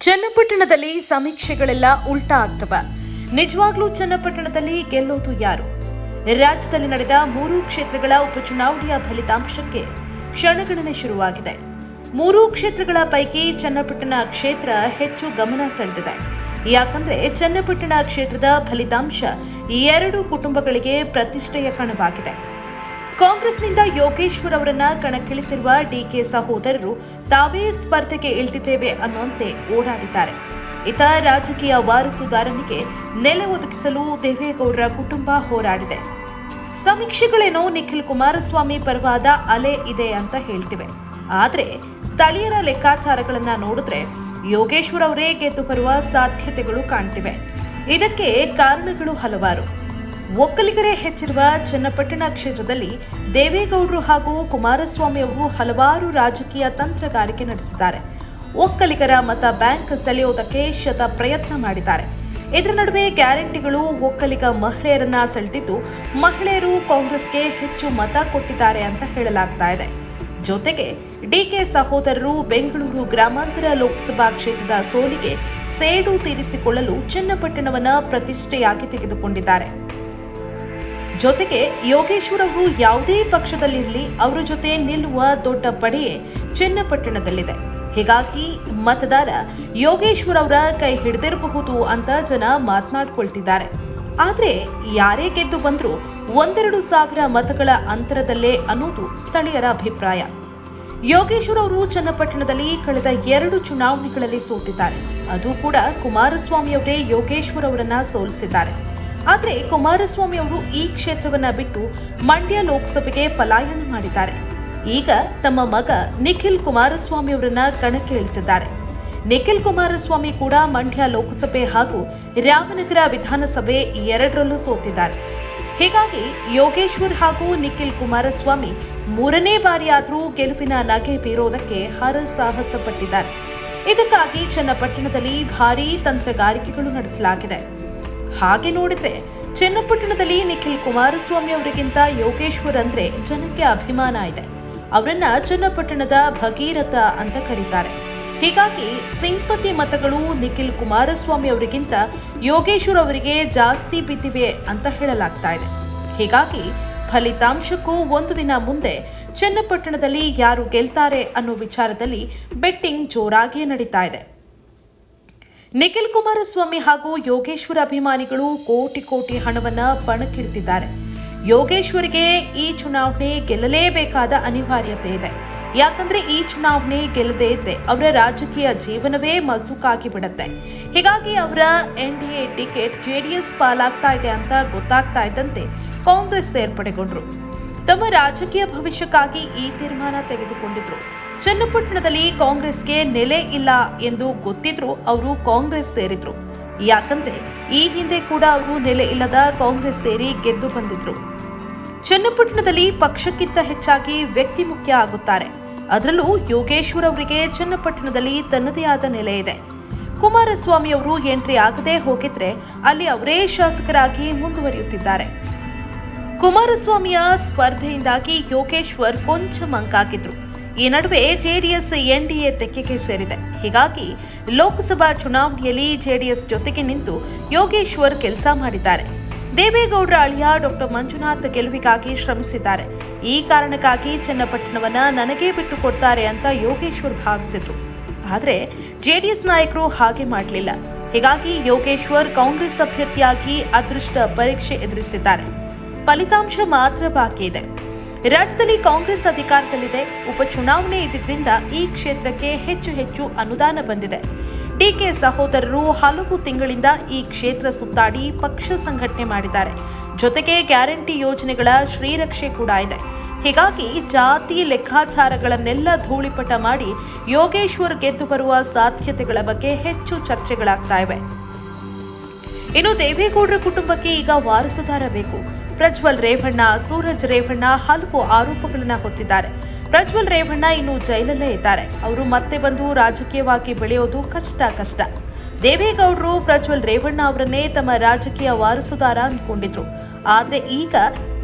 ಚನ್ನಪಟ್ಟಣದಲ್ಲಿ ಸಮೀಕ್ಷೆಗಳೆಲ್ಲ ಉಲ್ಟಾ ಆಗ್ತವ. ನಿಜವಾಗ್ಲೂ ಚನ್ನಪಟ್ಟಣದಲ್ಲಿ ಗೆಲ್ಲೋದು ಯಾರು? ರಾಜ್ಯದಲ್ಲಿ ನಡೆದ ಮೂರು ಕ್ಷೇತ್ರಗಳ ಉಪಚುನಾವಣೆಯ ಫಲಿತಾಂಶಕ್ಕೆ ಕ್ಷಣಗಣನೆ ಶುರುವಾಗಿದೆ. ಮೂರು ಕ್ಷೇತ್ರಗಳ ಪೈಕಿ ಚನ್ನಪಟ್ಟಣ ಕ್ಷೇತ್ರ ಹೆಚ್ಚು ಗಮನ ಸೆಳೆದಿದೆ. ಯಾಕಂದ್ರೆ ಚನ್ನಪಟ್ಟಣ ಕ್ಷೇತ್ರದ ಫಲಿತಾಂಶ ಎರಡು ಕುಟುಂಬಗಳಿಗೆ ಪ್ರತಿಷ್ಠೆಯ ಕಣವಾಗಿದೆ. ಕಾಂಗ್ರೆಸ್ನಿಂದ ಯೋಗೇಶ್ವರ್ ಅವರನ್ನ ಕಣಕ್ಕಿಳಿಸಿರುವ ಡಿಕೆ ಸಹೋದರರು ತಾವೇ ಸ್ಪರ್ಧೆಗೆ ಇಳಿದಿದ್ದೇವೆ ಅನ್ನುವಂತೆ ಓಡಾಡಿದ್ದಾರೆ. ಇತ ರಾಜಕೀಯ ವಾರಸುದಾರನಿಗೆ ನೆಲೆ ಒದಗಿಸಲು ದೇವೇಗೌಡರ ಕುಟುಂಬ ಹೋರಾಡಿದೆ. ಸಮೀಕ್ಷೆಗಳೇನೋ ನಿಖಿಲ್ ಕುಮಾರಸ್ವಾಮಿ ಪರವಾದ ಅಲೆ ಇದೆ ಅಂತ ಹೇಳ್ತಿವೆ. ಆದರೆ ಸ್ಥಳೀಯರ ಲೆಕ್ಕಾಚಾರಗಳನ್ನ ನೋಡಿದ್ರೆ ಯೋಗೇಶ್ವರ್ ಅವರೇ ಗೆದ್ದು ಬರುವ ಸಾಧ್ಯತೆಗಳು ಕಾಣ್ತಿವೆ. ಇದಕ್ಕೆ ಕಾರಣಗಳು ಹಲವಾರು. ಒಕ್ಕಲಿಗರೇ ಹೆಚ್ಚಿರುವ ಚನ್ನಪಟ್ಟಣ ಕ್ಷೇತ್ರದಲ್ಲಿ ದೇವೇಗೌಡರು ಹಾಗೂ ಕುಮಾರಸ್ವಾಮಿ ಅವರು ಹಲವಾರು ರಾಜಕೀಯ ತಂತ್ರಗಾರಿಕೆ ನಡೆಸಿದ್ದಾರೆ. ಒಕ್ಕಲಿಗರ ಮತ ಬ್ಯಾಂಕ್ ಸೆಳೆಯುವುದಕ್ಕೆ ಶತ ಪ್ರಯತ್ನ ಮಾಡಿದ್ದಾರೆ. ಇದರ ನಡುವೆ ಗ್ಯಾರಂಟಿಗಳು ಒಕ್ಕಲಿಗ ಮಹಿಳೆಯರನ್ನ ಸೆಳೆದಿದ್ದು, ಮಹಿಳೆಯರು ಕಾಂಗ್ರೆಸ್ಗೆ ಹೆಚ್ಚು ಮತ ಕೊಟ್ಟಿದ್ದಾರೆ ಅಂತ ಹೇಳಲಾಗ್ತಾ ಇದೆ. ಜೊತೆಗೆ ಡಿಕೆ ಸಹೋದರರು ಬೆಂಗಳೂರು ಗ್ರಾಮಾಂತರ ಲೋಕಸಭಾ ಕ್ಷೇತ್ರದ ಸೋಲಿಗೆ ಸೇಡು ತೀರಿಸಿಕೊಳ್ಳಲು ಚನ್ನಪಟ್ಟಣವನ್ನ ಪ್ರತಿಷ್ಠೆಯಾಗಿ ತೆಗೆದುಕೊಂಡಿದ್ದಾರೆ. ಜೊತೆಗೆ ಯೋಗೇಶ್ವರ್ ಅವರು ಯಾವುದೇ ಪಕ್ಷದಲ್ಲಿರಲಿ ಅವರ ಜೊತೆ ನಿಲ್ಲುವ ದೊಡ್ಡ ಪಡೆಯೇ ಚನ್ನಪಟ್ಟಣದಲ್ಲಿದೆ. ಹೀಗಾಗಿ ಮತದಾರ ಯೋಗೇಶ್ವರ್ ಅವರ ಕೈ ಹಿಡಿದಿರಬಹುದು ಅಂತ ಜನ ಮಾತನಾಡ್ಕೊಳ್ತಿದ್ದಾರೆ. ಆದರೆ ಯಾರೇ ಗೆದ್ದು ಬಂದರೂ ಒಂದೆರಡು ಸಾವಿರ ಮತಗಳ ಅಂತರದಲ್ಲೇ ಅನ್ನೋದು ಸ್ಥಳೀಯರ ಅಭಿಪ್ರಾಯ. ಯೋಗೇಶ್ವರ್ ಅವರು ಚನ್ನಪಟ್ಟಣದಲ್ಲಿ ಕಳೆದ ಎರಡು ಚುನಾವಣೆಗಳಲ್ಲಿ ಸೋತಿದ್ದಾರೆ. ಅದು ಕೂಡ ಕುಮಾರಸ್ವಾಮಿ ಅವರೇ ಯೋಗೇಶ್ವರ್ ಅವರನ್ನ ಸೋಲಿಸಿದ್ದಾರೆ. ಆದರೆ ಕುಮಾರಸ್ವಾಮಿ ಅವರು ಈ ಕ್ಷೇತ್ರವನ್ನ ಬಿಟ್ಟು ಮಂಡ್ಯ ಲೋಕಸಭೆಗೆ ಪಲಾಯನ ಮಾಡಿದ್ದಾರೆ. ಈಗ ತಮ್ಮ ಮಗ ನಿಖಿಲ್ ಕುಮಾರಸ್ವಾಮಿ ಅವರನ್ನ ಕಣಕ್ಕೆ ಇಳಿಸಿದ್ದಾರೆ. ನಿಖಿಲ್ ಕುಮಾರಸ್ವಾಮಿ ಕೂಡ ಮಂಡ್ಯ ಲೋಕಸಭೆ ಹಾಗೂ ರಾಮನಗರ ವಿಧಾನಸಭೆ ಎರಡರಲ್ಲೂ ಸೋತಿದ್ದಾರೆ. ಹೀಗಾಗಿ ಯೋಗೇಶ್ವರ್ ಹಾಗೂ ನಿಖಿಲ್ ಕುಮಾರಸ್ವಾಮಿ ಮೂರನೇ ಬಾರಿಯಾದರೂ ಗೆಲುವಿನ ನಗೆ ಬೀರೋದಕ್ಕೆ ಹರಸಾಹಸ ಪಟ್ಟಿದ್ದಾರೆ ಇದಕ್ಕಾಗಿ ಚನ್ನಪಟ್ಟಣದಲ್ಲಿ ಭಾರೀ ತಂತ್ರಗಾರಿಕೆಗಳು ನಡೆಸಲಾಗಿದೆ. ಹಾಗೆ ನೋಡಿದ್ರೆ ಚನ್ನಪಟ್ಟಣದಲ್ಲಿ ನಿಖಿಲ್ ಕುಮಾರಸ್ವಾಮಿ ಅವರಿಗಿಂತ ಯೋಗೇಶ್ವರ್ ಅಂದ್ರೆ ಜನಕ್ಕೆ ಅಭಿಮಾನ ಇದೆ. ಅವರನ್ನ ಚನ್ನಪಟ್ಟಣದ ಭಗೀರಥ ಅಂತ ಕರೀತಾರೆ. ಹೀಗಾಗಿ ಸಿಂಪತಿ ಮತಗಳು ನಿಖಿಲ್ ಕುಮಾರಸ್ವಾಮಿ ಅವರಿಗಿಂತ ಯೋಗೇಶ್ವರ್ ಅವರಿಗೆ ಜಾಸ್ತಿ ಬಿದ್ದಿವೆ ಅಂತ ಹೇಳಲಾಗ್ತಾ ಇದೆ. ಹೀಗಾಗಿ ಫಲಿತಾಂಶಕ್ಕೂ ಒಂದು ದಿನ ಮುಂದೆ ಚನ್ನಪಟ್ಟಣದಲ್ಲಿ ಯಾರು ಗೆಲ್ತಾರೆ ಅನ್ನೋ ವಿಚಾರದಲ್ಲಿ ಬೆಟ್ಟಿಂಗ್ ಜೋರಾಗಿಯೇ ನಡೀತಾ ಇದೆ. ನಿಖಿಲ್ ಕುಮಾರಸ್ವಾಮಿ ಹಾಗೂ ಯೋಗೇಶ್ವರ ಅಭಿಮಾನಿಗಳು ಕೋಟಿ ಕೋಟಿ ಹಣವನ್ನ ಪಣಕ್ಕಿಡ್ತಿದ್ದಾರೆ. ಯೋಗೇಶ್ವರ್ಗೆ ಈ ಚುನಾವಣೆ ಗೆಲ್ಲಲೇಬೇಕಾದ ಅನಿವಾರ್ಯತೆ ಇದೆ. ಯಾಕಂದ್ರೆ ಈ ಚುನಾವಣೆ ಗೆಲ್ಲದೇ ಇದ್ರೆ ಅವರ ರಾಜಕೀಯ ಜೀವನವೇ ಮಸುಕಾಗಿ ಬಿಡುತ್ತೆ. ಹೀಗಾಗಿ ಅವರ N D A ticket JDS ಪಾಲಾಗ್ತಾ ಇದೆ ಅಂತ ಗೊತ್ತಾಗ್ತಾ ಇದ್ದಂತೆ ಕಾಂಗ್ರೆಸ್ ಸೇರ್ಪಡೆಗೊಂಡ್ರು. ತಮ್ಮ ರಾಜಕೀಯ ಭವಿಷ್ಯಕ್ಕಾಗಿ ಈ ತೀರ್ಮಾನ ತೆಗೆದುಕೊಂಡಿದ್ರು. ಚನ್ನಪಟ್ಟಣದಲ್ಲಿ ಕಾಂಗ್ರೆಸ್ಗೆ ನೆಲೆ ಇಲ್ಲ ಎಂದು ಗೊತ್ತಿದ್ರು ಅವರು ಕಾಂಗ್ರೆಸ್ ಸೇರಿದ್ರು. ಯಾಕಂದ್ರೆ ಈ ಹಿಂದೆ ಕೂಡ ಅವರು ನೆಲೆ ಇಲ್ಲದ ಕಾಂಗ್ರೆಸ್ ಸೇರಿ ಗೆದ್ದು ಬಂದಿದ್ರು. ಚನ್ನಪಟ್ಟಣದಲ್ಲಿ ಪಕ್ಷಕ್ಕಿಂತ ಹೆಚ್ಚಾಗಿ ವ್ಯಕ್ತಿ ಮುಖ್ಯ ಆಗುತ್ತಾರೆ. ಅದರಲ್ಲೂ ಯೋಗೇಶ್ವರ್ ಅವರಿಗೆ ಚನ್ನಪಟ್ಟಣದಲ್ಲಿ ತನ್ನದೇ ಆದ ನೆಲೆ ಇದೆ. ಕುಮಾರಸ್ವಾಮಿ ಅವರು ಎಂಟ್ರಿ ಆಗದೆ ಹೋಗಿದ್ರೆ ಅಲ್ಲಿ ಅವರೇ ಶಾಸಕರಾಗಿ ಮುಂದುವರಿಯುತ್ತಿದ್ದಾರೆ. ಕುಮಾರಸ್ವಾಮಿಯ ಸ್ಪರ್ಧೆಯಿಂದಾಗಿ ಯೋಗೇಶ್ವರ್ ಕೊಂಚ ಮಂಕಾಗಿದ್ರು. ಈ ನಡುವೆ ಜೆಡಿಎಸ್ ಎನ್ಡಿಎ ತೆಕ್ಕೆಗೆ ಸೇರಿದೆ. ಹೀಗಾಗಿ ಲೋಕಸಭಾ ಚುನಾವಣೆಯಲ್ಲಿ ಜೆಡಿಎಸ್ ಜೊತೆಗೆ ನಿಂತು ಯೋಗೇಶ್ವರ್ ಕೆಲಸ ಮಾಡಿದ್ದಾರೆ. ದೇವೇಗೌಡರ ಅಳಿಯ ಡಾಕ್ಟರ್ ಮಂಜುನಾಥ್ ಗೆಲುವಿಗಾಗಿ ಶ್ರಮಿಸಿದ್ದಾರೆ. ಈ ಕಾರಣಕ್ಕಾಗಿ ಚನ್ನಪಟ್ಟಣವನ್ನ ನನಗೇ ಬಿಟ್ಟು ಕೊಡ್ತಾರೆ ಅಂತ ಯೋಗೇಶ್ವರ್ ಭಾವಿಸಿದ್ರು. ಆದರೆ ಜೆಡಿಎಸ್ ನಾಯಕರು ಹಾಗೆ ಮಾಡಲಿಲ್ಲ. ಹೀಗಾಗಿ ಯೋಗೇಶ್ವರ್ ಕಾಂಗ್ರೆಸ್ ಅಭ್ಯರ್ಥಿಯಾಗಿ ಅದೃಷ್ಟ ಪರೀಕ್ಷೆ ಎದುರಿಸಿದ್ದಾರೆ. ಫಲಿತಾಂಶ ಮಾತ್ರ ಬಾಕಿ ಇದೆ. ರಾಜ್ಯದಲ್ಲಿ ಕಾಂಗ್ರೆಸ್ ಅಧಿಕಾರದಲ್ಲಿದೆ. ಉಪಚುನಾವಣೆ ಇದ್ದಿದ್ರಿಂದ ಈ ಕ್ಷೇತ್ರಕ್ಕೆ ಹೆಚ್ಚು ಹೆಚ್ಚು ಅನುದಾನ ಬಂದಿದೆ. ಡಿಕೆ ಸಹೋದರರು ಹಲವು ತಿಂಗಳಿಂದ ಈ ಕ್ಷೇತ್ರ ಸುತ್ತಾಡಿ ಪಕ್ಷ ಸಂಘಟನೆ ಮಾಡಿದ್ದಾರೆ. ಜೊತೆಗೆ ಗ್ಯಾರಂಟಿ ಯೋಜನೆಗಳ ಶ್ರೀರಕ್ಷೆ ಕೂಡ ಇದೆ. ಹೀಗಾಗಿ ಜಾತಿ ಲೆಕ್ಕಾಚಾರಗಳನ್ನೆಲ್ಲ ಧೂಳಿಪಟ ಮಾಡಿ ಯೋಗೇಶ್ವರ್ ಗೆದ್ದು ಬರುವ ಸಾಧ್ಯತೆಗಳ ಬಗ್ಗೆ ಹೆಚ್ಚು ಚರ್ಚೆಗಳಾಗ್ತಾ ಇವೆ. ಇನ್ನು ದೇವೇಗೌಡರ ಕುಟುಂಬಕ್ಕೆ ಈಗ ವಾರಸುದಾರ ಬೇಕು. ಪ್ರಜ್ವಲ್ ರೇವಣ್ಣ, ಸೂರಜ್ ರೇವಣ್ಣ ಹಲವು ಆರೋಪಗಳನ್ನು ಹೊತ್ತಿದ್ದಾರೆ. ಪ್ರಜ್ವಲ್ ರೇವಣ್ಣ ಇನ್ನು ಜೈಲಲ್ಲೇ ಇದ್ದಾರೆ. ಅವರು ಮತ್ತೆ ಬಂದು ರಾಜಕೀಯವಾಗಿ ಬೆಳೆಯೋದು ಕಷ್ಟ ಕಷ್ಟ. ದೇವೇಗೌಡರು ಪ್ರಜ್ವಲ್ ರೇವಣ್ಣ ಅವರನ್ನೇ ತಮ್ಮ ರಾಜಕೀಯ ವಾರಸುದಾರ ಅಂದ್ಕೊಂಡಿದ್ರು. ಆದರೆ ಈಗ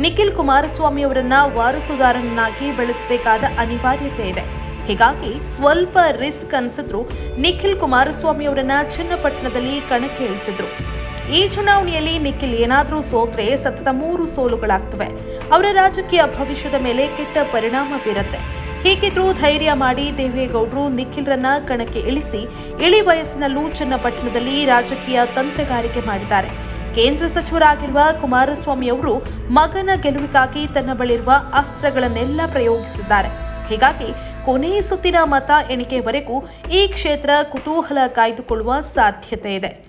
ನಿಖಿಲ್ ಕುಮಾರಸ್ವಾಮಿ ಅವರನ್ನ ವಾರಸುದಾರನನ್ನಾಗಿ ಬೆಳೆಸಬೇಕಾದ ಅನಿವಾರ್ಯತೆ ಇದೆ. ಹೀಗಾಗಿ ಸ್ವಲ್ಪ ರಿಸ್ಕ್ ಅನಿಸಿದ್ರು ನಿಖಿಲ್ ಕುಮಾರಸ್ವಾಮಿ ಅವರನ್ನ ಚಿನ್ನಪಟ್ಟಣದಲ್ಲಿ ಕಣಕ್ಕೆ ಇಳಿಸಿದ್ರು ಈ ಚುನಾವಣೆಯಲ್ಲಿ ನಿಖಿಲ್ ಏನಾದರೂ ಸೋತ್ರೆ ಸತತ ಮೂರು ಸೋಲುಗಳಾಗ್ತವೆ. ಅವರ ರಾಜಕೀಯ ಭವಿಷ್ಯದ ಮೇಲೆ ಕೆಟ್ಟ ಪರಿಣಾಮ ಬೀರುತ್ತೆ. ಹೀಗಿದ್ರೂ ಧೈರ್ಯ ಮಾಡಿ ದೇವೇಗೌಡರು ನಿಖಿಲ್ರನ್ನ ಕಣಕ್ಕೆ ಇಳಿಸಿ ಇಳಿ ವಯಸ್ಸಿನಲ್ಲೂ ಚನ್ನಪಟ್ಟಣದಲ್ಲಿ ರಾಜಕೀಯ ತಂತ್ರಗಾರಿಕೆ ಮಾಡಿದ್ದಾರೆ. ಕೇಂದ್ರ ಸಚಿವರಾಗಿರುವ ಕುಮಾರಸ್ವಾಮಿ ಅವರು ಮಗನ ಗೆಲುವಿಗಾಗಿ ತನ್ನ ಬಳಿರುವ ಅಸ್ತ್ರಗಳನ್ನೆಲ್ಲ ಪ್ರಯೋಗಿಸಿದ್ದಾರೆ. ಹೀಗಾಗಿ ಕೊನೆಯ ಸುತ್ತಿನ ಮತ ಎಣಿಕೆವರೆಗೂ ಈ ಕ್ಷೇತ್ರ ಕುತೂಹಲ ಕಾಯ್ದುಕೊಳ್ಳುವ ಸಾಧ್ಯತೆ ಇದೆ.